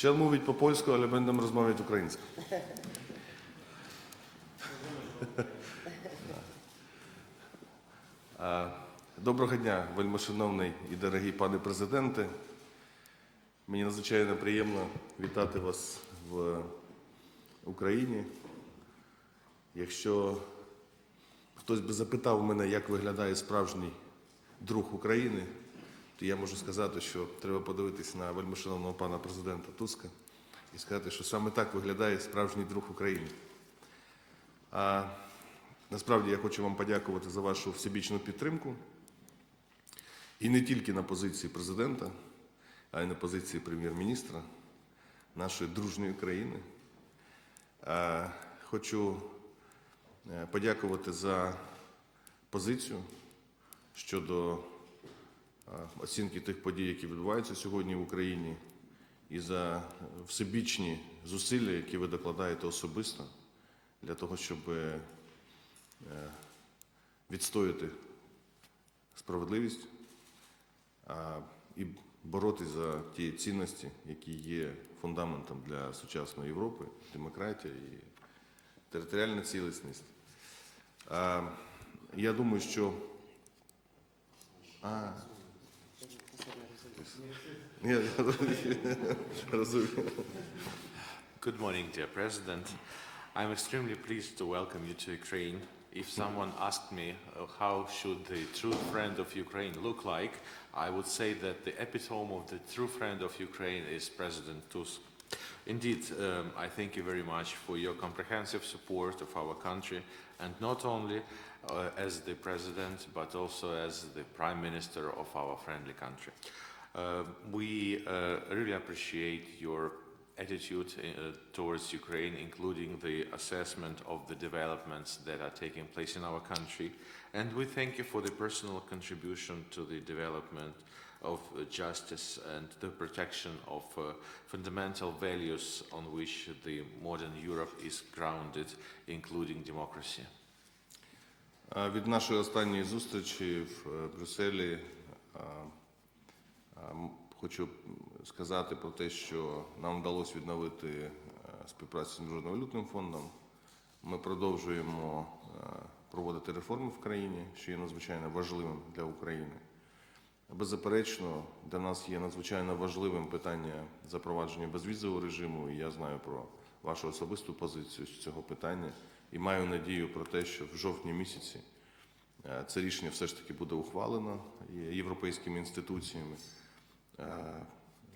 Chciał mówić po polsku, ale będę rozmawiać українською. Доброго дня, вельмишановний і дорогий пане президенте. Мені надзвичайно приємно вітати вас в Україні. Якщо хтось би запитав мене, як виглядає справжній друг України, то я можу сказати, що треба подивитися на вельмишановного пана президента Туска і сказати, що саме так виглядає справжній друг України. А насправді я хочу вам подякувати за вашу всебічну підтримку. І не тільки на позиції президента, а й на позиції прем'єр-міністра нашої дружньої країни. Хочу е, подякувати за позицію щодо оцінки тих подій, які відбуваються сьогодні в Україні, і за всебічні зусилля, які ви докладаєте особисто для того, щоб е, відстояти справедливість і боротись за ті цінності, які є фундаментом для сучасної Європи, демократія і територіальна цілісність. Я думаю, що. А, Nie, rozumiem. Good morning, dear President. I'm extremely pleased to welcome you to Ukraine. If someone asked me uh, how should the true friend of Ukraine look like, I would say that the epitome of the true friend of Ukraine is President Tusk. Indeed, um, I thank you very much for your comprehensive support of our country, and not only uh, as the president, but also as the prime minister of our friendly country. Uh, we uh, really appreciate your attitude uh, towards Ukraine, including the assessment of the developments that are taking place in our country. And we thank you for the personal contribution to the development of uh, justice and the protection of uh, fundamental values on which the modern Europe is grounded, including democracy. А, Від нашої останньої зустрічі в е, Брюсселі а, а, м- хочу сказати про те, що нам вдалося відновити е, співпрацю з Міжнародним валютним фондом. Ми продовжуємо е, проводити реформи в країні, що є надзвичайно важливим для України. Беззаперечно, для нас є надзвичайно важливим питання запровадження безвізового режиму, і я знаю про вашу особисту позицію з цього питання. І маю надію про те, що в жовтні місяці е, це рішення все ж таки буде ухвалено європейськими інституціями. Е,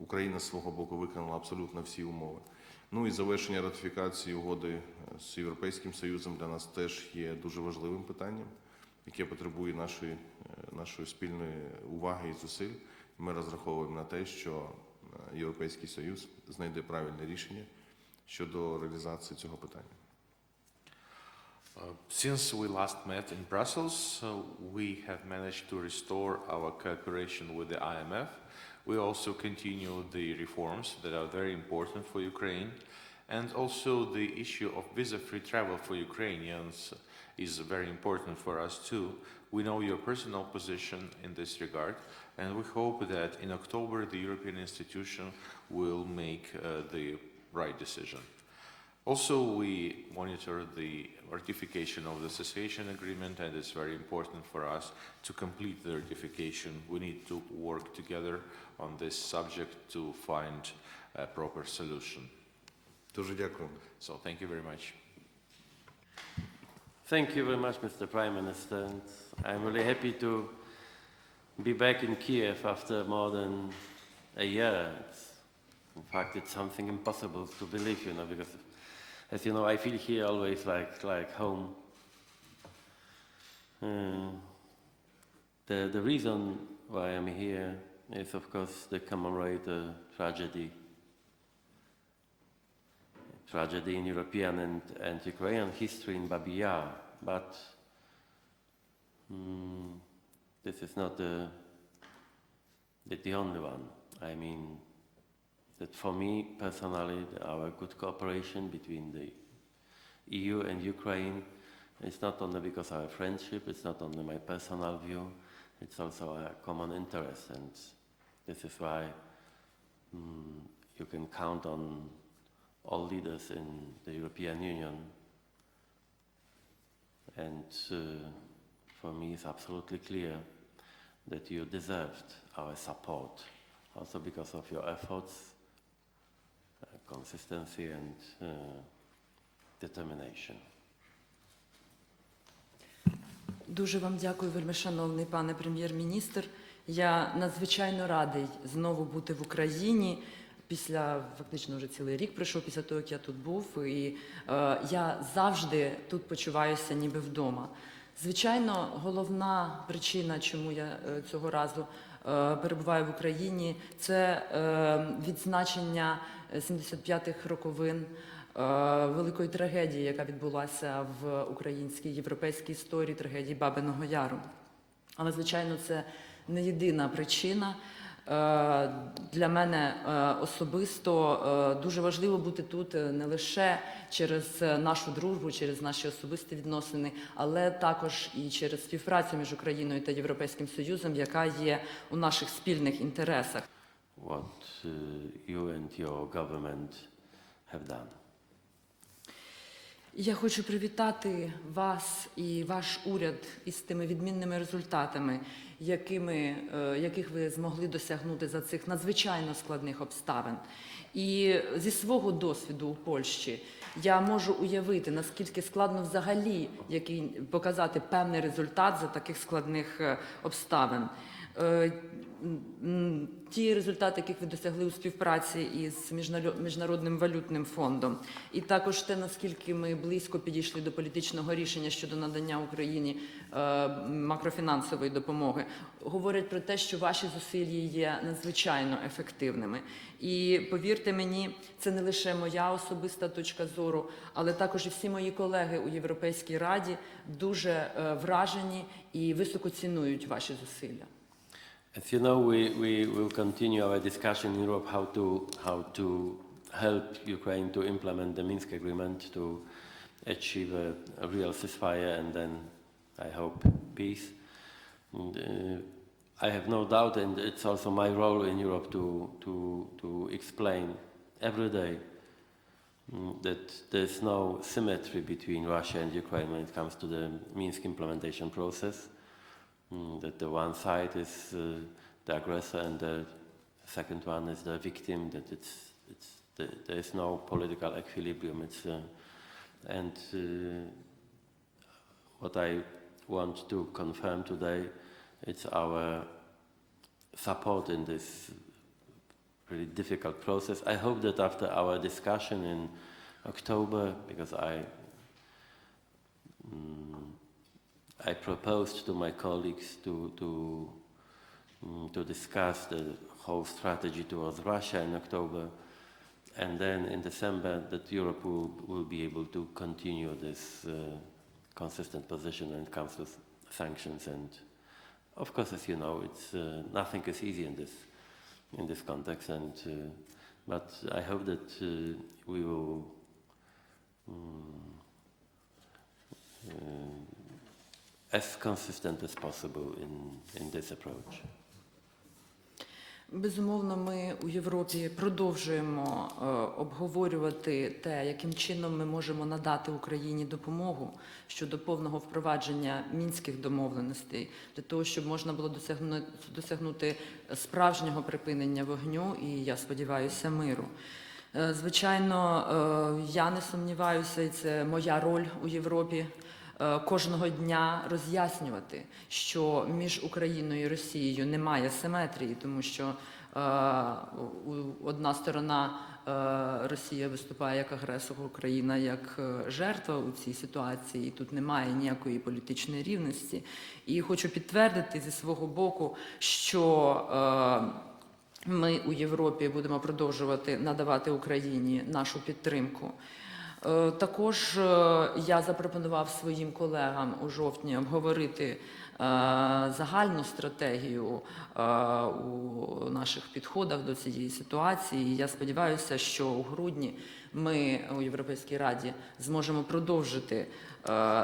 Україна з свого боку виконала абсолютно всі умови. Ну і завершення ратифікації угоди е, з Європейським Союзом для нас теж є дуже важливим питанням, яке потребує нашої, е, нашої спільної уваги і зусиль. Ми розраховуємо на те, що Європейський Союз знайде правильне рішення щодо реалізації цього питання. Since we last met in Brussels, we have managed to restore our cooperation with the IMF. We also continue the reforms that are very important for Ukraine. And also the issue of visa-free travel for Ukrainians is very important for us too. We know your personal position in this regard, and we hope that in October the European institution will make uh, the right decision. Also, we monitor the ratification of the association agreement, and it's very important for us to complete the ratification. We need to work together on this subject to find a proper solution. Дуже дякую. So, thank you very much. Thank you very much, Mr. Prime Minister. And I'm really happy to be back in Kiev after more than a year. It's, in fact, it's something impossible to believe, you know, because, as you know, I feel here always like, like home. Uh, the, the reason why I'm here is, of course, to commemorate the tragedy tragedy in European and, and Ukrainian history in Babi Yar, but mm, this is not the, the, the only one. I mean, that for me personally, our good cooperation between the EU and Ukraine is not only because of our friendship, it's not only my personal view, it's also a common interest, and this is why mm, you can count on all leaders in the European Union. And uh, for me, it's absolutely clear that you deserved our support, also because of your efforts, consistency, and uh, determination. Дуже вам дякую, вельмишановний пане прем'єр-міністр. Я надзвичайно радий знову бути в Україні. Після фактично вже цілий рік пройшов після того, як я тут був, і е, я завжди тут почуваюся ніби вдома. Звичайно, головна причина, чому я е, цього разу е, перебуваю в Україні, це е, відзначення 75-х роковин е, великої трагедії, яка відбулася в українській європейській історії, трагедії Бабиного Яру. Але, звичайно, це не єдина причина. Е, Для мене е, особисто е, дуже важливо бути тут не лише через нашу дружбу, через наші особисті відносини, але також і через співпрацю між Україною та Європейським Союзом, яка є у наших спільних інтересах. What you and your government have done. Я хочу привітати вас і ваш уряд із тими відмінними результатами, якими, е, яких ви змогли досягнути за цих надзвичайно складних обставин. І зі свого досвіду у Польщі я можу уявити, наскільки складно взагалі який, показати певний результат за таких складних е, обставин. Е, Ті результати, яких ви досягли у співпраці із міжнародним валютним фондом, і також те, наскільки ми близько підійшли до політичного рішення щодо надання Україні е, макрофінансової допомоги, говорять про те, що ваші зусилля є надзвичайно ефективними. І повірте мені, це не лише моя особиста точка зору, але також і всі мої колеги у Європейській раді дуже е, вражені і високо цінують ваші зусилля. As you know, we, we will continue our discussion in Europe how to, how to help Ukraine to implement the Minsk agreement to achieve a, a real ceasefire and then, I hope, peace. And, uh, I have no doubt, and it's also my role in Europe to, to, to explain every day mm, that there's no symmetry between Russia and Ukraine when it comes to the Minsk implementation process. Mm, that the one side is uh, the aggressor and the second one is the victim. That it's it's the, there is no political equilibrium. It's uh, and uh, what I want to confirm today, it's our support in this really difficult process. I hope that after our discussion in October, because I. mm, I proposed to my colleagues to, to, mm, to discuss the whole strategy towards Russia in October, and then in December that Europe will, will be able to continue this uh, consistent position when it comes to sanctions. And of course, as you know, it's, uh, nothing is easy in this, in this context, and, uh, but I hope that uh, we will uh, as consistent as possible in, in this approach. Безумовно, ми у Європі продовжуємо е, обговорювати те, яким чином ми можемо надати Україні допомогу щодо повного впровадження мінських домовленостей для того, щоб можна було досягнути, досягнути справжнього припинення вогню і я сподіваюся миру. Е, Звичайно, е, я не сумніваюся, і це моя роль у Європі кожного дня роз'яснювати, що між Україною і Росією немає симетрії, тому що е, одна сторона е, Росія виступає як агресор, Україна як е, жертва у цій ситуації. І тут немає ніякої політичної рівності. І хочу підтвердити зі свого боку, що е, ми у Європі будемо продовжувати надавати Україні нашу підтримку. Е, Також е, я запропонував своїм колегам у жовтні обговорити е, загальну стратегію у наших підходах до цієї ситуації. Я сподіваюся, що у грудні ми у Європейській Раді зможемо продовжити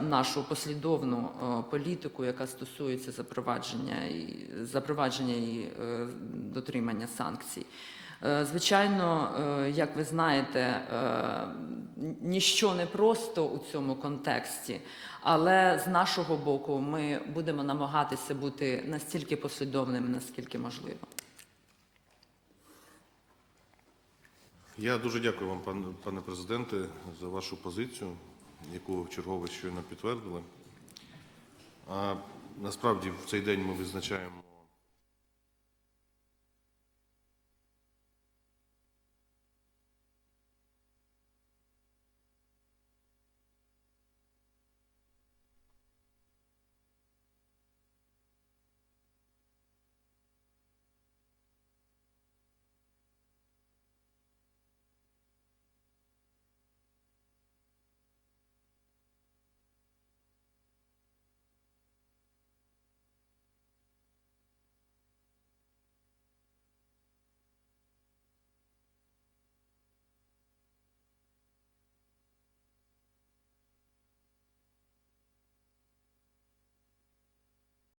нашу послідовну політику, яка стосується запровадження і запровадження і дотримання санкцій. Е, Звичайно, е, як ви знаєте, е, ніщо не просто у цьому контексті, але з нашого боку ми будемо намагатися бути настільки послідовними, наскільки можливо. Я дуже дякую вам, пане, президенте, за вашу позицію, яку в чергове щойно підтвердили. А насправді в цей день ми визначаємо